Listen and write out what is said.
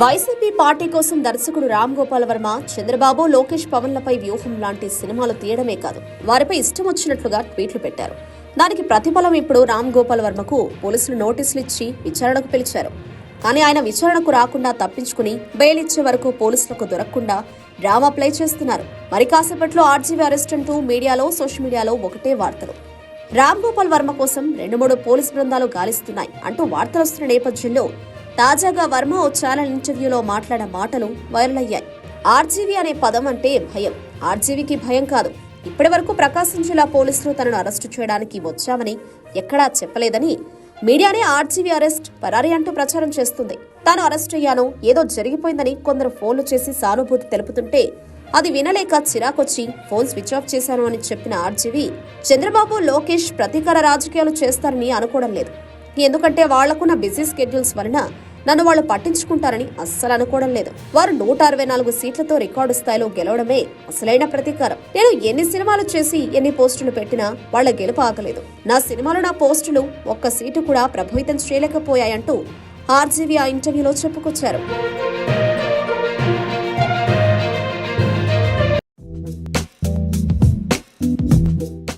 YCP party కోసం దర్శకుడు రామ్ గోపాల్ వర్మ చంద్రబాబు లోకేష్ పవన్లపై వ్యూహం లాంటి సినిమాలు తీయడమే కాదు వారిపై ఇష్టం వచ్చినట్లుగా ట్వీట్లు పెట్టారు. దానికి ప్రతిఫలం ఇప్పుడు రామ్ గోపాల్ వర్మకు పోలీసులు నోటీసులు ఇచ్చి విచారణకు పిలిచారు. కానీ ఆయన విచారణకు రాకుండా తప్పించుకుని బెయిల్ ఇచ్చే వరకు పోలీసులకు దొరకకుండా డ్రామా ప్లే చేస్తున్నారు. మరి కాసేపట్లో ఆర్జీవీ అరెస్ట్ అంటూ మీడియాలో సోషల్ మీడియాలో ఒకటే వార్తలు. రామ్ గోపాల్ వర్మ కోసం రెండు మూడు పోలీస్ బృందాలు గాలిస్తున్నాయి అంటూ వార్తలు వస్తున్న నేపథ్యంలో తాజాగా వర్మ ఓ ఛానల్ ఇంటర్వ్యూలో మాట్లాడే మాటలు వైరల్ అయ్యాయి ఆర్జీవీ అనే పదం అంటే భయం. ఆర్జీవీకి భయం కాదు. ఇప్పటి వరకు ప్రకాశం జిల్లా పోలీసులు తనను అరెస్టు చేయడానికి వచ్చామని ఎక్కడా చెప్పలేదని మీడియానే ఆర్జీవీ అరెస్ట్ పరారీ అంటూ ప్రచారం చేస్తుంది. తాను అరెస్ట్ అయ్యాను ఏదో జరిగిపోయిందని కొందరు ఫోన్లు చేసి సానుభూతి తెలుపుతుంటే అది వినలేక చిరాకొచ్చి ఫోన్ స్విచ్ ఆఫ్ చేశాను అని చెప్పిన ఆర్జీవి చంద్రబాబు లోకేష్ ప్రతీకార రాజకీయాలు చేస్తారని అనుకోవడం లేదు. ఎందుకంటే వాళ్ళకున్న బిజీ స్కెడ్యూల్స్ వలన నన్ను వాళ్ళు పట్టించుకుంటారని అస్సలు అనుకోవడం లేదు. వారు నూట అరవై నాలుగు సీట్లతో రికార్డు స్థాయిలో గెలవడమే అసలైన ప్రతీకారం. నేను ఎన్ని సినిమాలు చేసి ఎన్ని పోస్టులు పెట్టినా వాళ్ళ గెలుపు ఆగలేదు. నా సినిమాలు నా పోస్టులు ఒక్క సీటు కూడా ప్రభావితం చేయలేకపోయాయంటూ ఆర్జీవీ ఆ ఇంటర్వ్యూలో చెప్పుకొచ్చారు.